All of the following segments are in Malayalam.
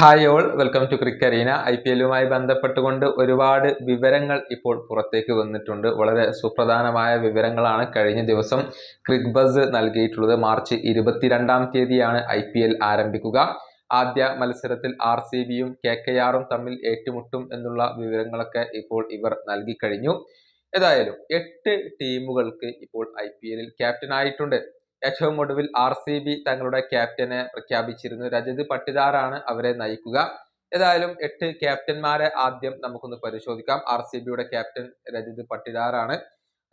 ഹായ് ഓൾ വെൽക്കം ടു ക്രിക്കറീന ഐ പി എല്ലുമായി ബന്ധപ്പെട്ടുകൊണ്ട് ഒരുപാട് വിവരങ്ങൾ ഇപ്പോൾ പുറത്തേക്ക് വന്നിട്ടുണ്ട്. വളരെ സുപ്രധാനമായ വിവരങ്ങളാണ് കഴിഞ്ഞ ദിവസം ക്രിക് ബസ് നൽകിയിട്ടുള്ളത്. മാർച്ച് ഇരുപത്തിരണ്ടാം തീയതിയാണ് ഐ പി എൽ ആരംഭിക്കുക. ആദ്യ മത്സരത്തിൽ ആർ സി ബിയും കെ കെ ആറും തമ്മിൽ ഏറ്റുമുട്ടും എന്നുള്ള വിവരങ്ങളൊക്കെ ഇപ്പോൾ ഇവർ നൽകിക്കഴിഞ്ഞു. ഏതായാലും എട്ട് ടീമുകൾക്ക് ഇപ്പോൾ ഐ പി എല്ലിൽ ക്യാപ്റ്റൻ ആയിട്ടുണ്ട് ഏറ്റവും ഒടുവിൽ ആർ സി ബി തങ്ങളുടെ ക്യാപ്റ്റനെ പ്രഖ്യാപിച്ചിരുന്നു. രജത് പട്ടിദാറാണ് അവരെ നയിക്കുക. ഏതായാലും എട്ട് ക്യാപ്റ്റന്മാരെ ആദ്യം നമുക്കൊന്ന് പരിശോധിക്കാം. ആർ സി ബിയുടെ ക്യാപ്റ്റൻ രജത് പട്ടിദാറാണ്.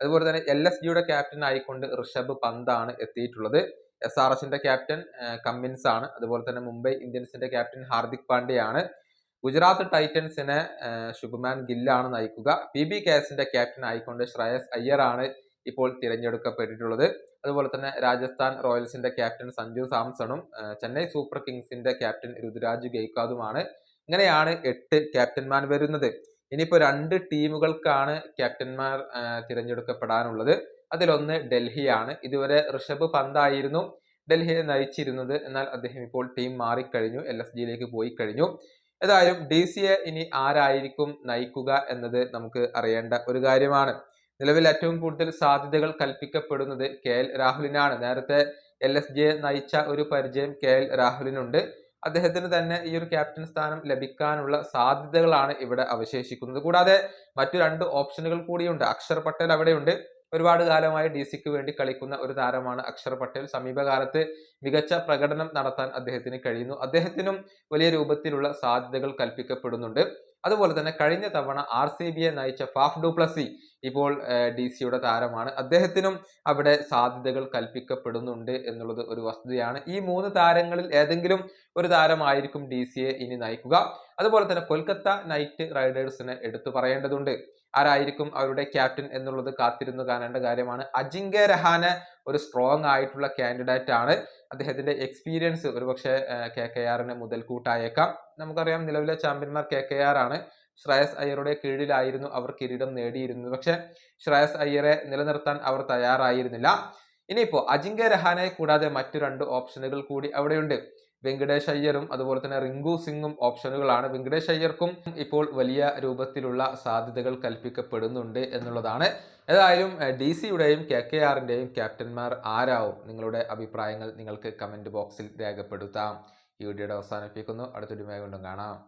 അതുപോലെ തന്നെ എൽ എസ് ജിയുടെ ക്യാപ്റ്റൻ ആയിക്കൊണ്ട് ഋഷഭ് പന്താണ് എത്തിയിട്ടുള്ളത്. എസ് ആർ എസിന്റെ ക്യാപ്റ്റൻ കമ്മിൻസ് ആണ് അതുപോലെ തന്നെ മുംബൈ ഇന്ത്യൻസിന്റെ ക്യാപ്റ്റൻ ഹാർദിക് പാണ്ഡ്യയാണ്. ഗുജറാത്ത് ടൈറ്റൻസിനെ ശുഭ്മാൻ ഗില്ലാണ് നയിക്കുക. പി ബി കേസിന്റെ ക്യാപ്റ്റൻ ആയിക്കൊണ്ട് ശ്രേയസ് ആണ് ഇപ്പോൾ തിരഞ്ഞെടുക്കപ്പെട്ടിട്ടുള്ളത്. അതുപോലെ തന്നെ രാജസ്ഥാൻ റോയൽസിന്റെ ക്യാപ്റ്റൻ സഞ്ജു സാംസണും ചെന്നൈ സൂപ്പർ കിങ്സിന്റെ ക്യാപ്റ്റൻ രുതുരാജ് ഗെയ്ക്കാദുമാണ് ഇങ്ങനെയാണ് എട്ട് ക്യാപ്റ്റന്മാർ വരുന്നത്. ഇനിയിപ്പോൾ രണ്ട് ടീമുകൾക്കാണ് ക്യാപ്റ്റന്മാർ തിരഞ്ഞെടുക്കപ്പെടാനുള്ളത്. അതിലൊന്ന് ഡൽഹിയാണ്. ഇതുവരെ ഋഷഭ് പന്തായിരുന്നു. ഡൽഹിയെ നയിച്ചിരുന്നത്. എന്നാൽ അദ്ദേഹം ഇപ്പോൾ ടീം മാറിക്കഴിഞ്ഞു. എൽ എസ് ജിയിലേക്ക് പോയി കഴിഞ്ഞു. ഏതായാലും ഡി സിയെ ഇനി ആരായിരിക്കും നയിക്കുക എന്നത് നമുക്ക് അറിയേണ്ട ഒരു കാര്യമാണ്. നിലവിൽ ഏറ്റവും കൂടുതൽ സാധ്യതകൾ കൽപ്പിക്കപ്പെടുന്നത് കെ എൽ രാഹുലിനാണ്. നേരത്തെ എൽ എസ് ജിയെ നയിച്ച ഒരു പരിചയം കെ എൽ രാഹുലിനുണ്ട്. അദ്ദേഹത്തിന് തന്നെ ഈ ഒരു ക്യാപ്റ്റൻ സ്ഥാനം ലഭിക്കാനുള്ള സാധ്യതകളാണ് ഇവിടെ അവശേഷിക്കുന്നത്. കൂടാതെ മറ്റു രണ്ട് ഓപ്ഷനുകൾ കൂടിയുണ്ട്. അക്ഷർ പട്ടേൽ അവിടെയുണ്ട്. ഒരുപാട് കാലമായി ഡി സിക്ക് വേണ്ടി കളിക്കുന്ന ഒരു താരമാണ് അക്ഷർ പട്ടേൽ. സമീപകാലത്ത് മികച്ച പ്രകടനം നടത്താൻ അദ്ദേഹത്തിന് കഴിയുന്നു. അദ്ദേഹത്തിനും വലിയ രൂപത്തിലുള്ള സാധ്യതകൾ കൽപ്പിക്കപ്പെടുന്നുണ്ട്. അതുപോലെ തന്നെ കഴിഞ്ഞ തവണ ആർ സി ബിയെ നയിച്ച ഫാഫ് ഡുപ്ലസി ഇപ്പോൾ ഡി സിയുടെ താരമാണ്. അദ്ദേഹത്തിനും അവിടെ സാധ്യതകൾ കൽപ്പിക്കപ്പെടുന്നുണ്ട് എന്നുള്ളത് ഒരു വസ്തുതയാണ്. ഈ മൂന്ന് താരങ്ങളിൽ ഏതെങ്കിലും ഒരു താരമായിരിക്കും ഡി സിയെ ഇനി നയിക്കുക. അതുപോലെ തന്നെ കൊൽക്കത്ത നൈറ്റ് റൈഡേഴ്സിനെ എടുത്തു പറയേണ്ടതുണ്ട്. ആരായിരിക്കും അവരുടെ ക്യാപ്റ്റൻ എന്നുള്ളത് കാത്തിരുന്നു കാണേണ്ട കാര്യമാണ്. അജിങ്ക്യ രഹാന ഒരു സ്ട്രോങ് ആയിട്ടുള്ള കാൻഡിഡേറ്റ് ആണ്. അദ്ദേഹത്തിന്റെ എക്സ്പീരിയൻസ് ഒരുപക്ഷെ കെ കെ ആറിന് മുതൽക്കൂട്ടായേക്കാം. നമുക്കറിയാം നിലവിലെ ചാമ്പ്യന്മാർ കെ കെ ആർ ആണ്. ശ്രേയസ് അയ്യറുടെ കീഴിലായിരുന്നു അവർ കിരീടം നേടിയിരുന്നത്. പക്ഷെ ശ്രേയസ് അയ്യരെ നിലനിർത്താൻ അവർ തയ്യാറായിരുന്നില്ല. ഇനിയിപ്പോ അജിങ്ക്യ രഹാനെ കൂടാതെ മറ്റു രണ്ട് ഓപ്ഷനുകൾ കൂടി അവിടെയുണ്ട്. വെങ്കടേഷ് അയ്യറും അതുപോലെ തന്നെ റിങ്കു സിംഗും ഓപ്ഷനുകളാണ്. വെങ്കടേഷ് അയ്യർക്കും ഇപ്പോൾ വലിയ രൂപത്തിലുള്ള സാധ്യതകൾ കൽപ്പിക്കപ്പെടുന്നുണ്ട് എന്നുള്ളതാണ്. ഏതായാലും ഡി സിയുടെയും കെ കെ ആറിന്റെയും ക്യാപ്റ്റന്മാർ ആരാവും? നിങ്ങളുടെ അഭിപ്രായങ്ങൾ നിങ്ങൾക്ക് കമന്റ് ബോക്സിൽ രേഖപ്പെടുത്താം. ഈ വീഡിയോയുടെ അവസാനിപ്പിക്കുന്നു. അടുത്തൊരു കൊണ്ടും കാണാം.